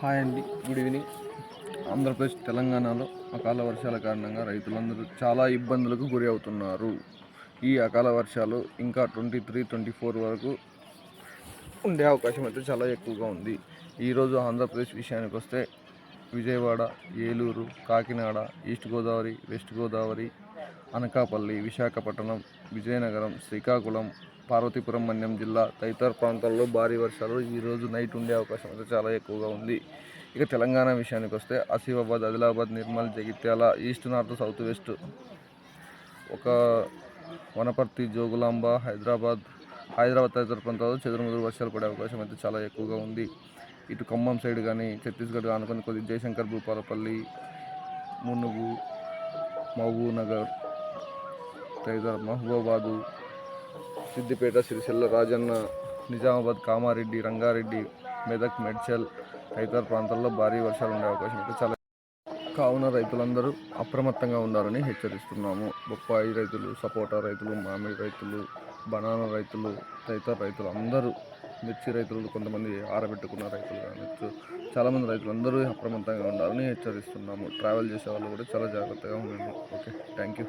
Hi అండి good evening. Andhra Pradesh తెలంగాణలో అకాల వర్షాల కారణంగా రైతులందరూ చాలా ఇబ్బందులకు గురి అవుతున్నారు. ఈ అకాల వర్షాలు ఇంకా ట్వంటీ త్రీ ట్వంటీ ఫోర్ వరకు ఉండే అవకాశం అయితే చాలా ఎక్కువగా ఉంది. ఈరోజు ఆంధ్రప్రదేశ్ విషయానికి వస్తే విజయవాడ ఏలూరు కాకినాడ ఈస్ట్ గోదావరి వెస్ట్ గోదావరి అనకాపల్లి విశాఖపట్నం విజయనగరం శ్రీకాకుళం పార్వతీపురం మన్యం జిల్లా తదితర ప్రాంతాల్లో భారీ వర్షాలు ఈరోజు నైట్ ఉండే అవకాశం అయితే చాలా ఎక్కువగా ఉంది. ఇక తెలంగాణ విషయానికి వస్తే Asifabad Adilabad Nirmal Jagtial east north south west. ఒక వనపర్తి జోగులాంబ హైదరాబాద్ హైదరాబాద్ తదితర ప్రాంతాల్లో చెదురుముదురు వర్షాలు పడే అవకాశం అయితే చాలా ఎక్కువగా ఉంది. ఇటు ఖమ్మం సైడ్ కానీ ఛత్తీస్గఢ్ అనుకుని కొద్ది జయశంకర్ భూపాలపల్లి మునుగు మహబూబ్ నగర్ తదితర మహబూబాబాదు సిద్దిపేట సిరిసిల్ల రాజన్న నిజామాబాద్ కామారెడ్డి రంగారెడ్డి మెదక్ మెడ్చల్ తదితర ప్రాంతాల్లో భారీ వర్షాలు ఉండే అవకాశం అయితే చాలా కావున రైతులందరూ అప్రమత్తంగా ఉండాలని హెచ్చరిస్తున్నాము. బొప్పాయి రైతులు సపోటా రైతులు మామిడి రైతులు బనానా రైతులు తదితర రైతులు అందరూ మిర్చి రైతులు కొంతమంది ఆరబెట్టుకున్న రైతులు కావచ్చు చాలామంది రైతులు అందరూ అప్రమత్తంగా ఉండాలని హెచ్చరిస్తున్నాము. ట్రావెల్ చేసే వాళ్ళు కూడా చాలా జాగ్రత్తగా ఉండండి. Okay thank you.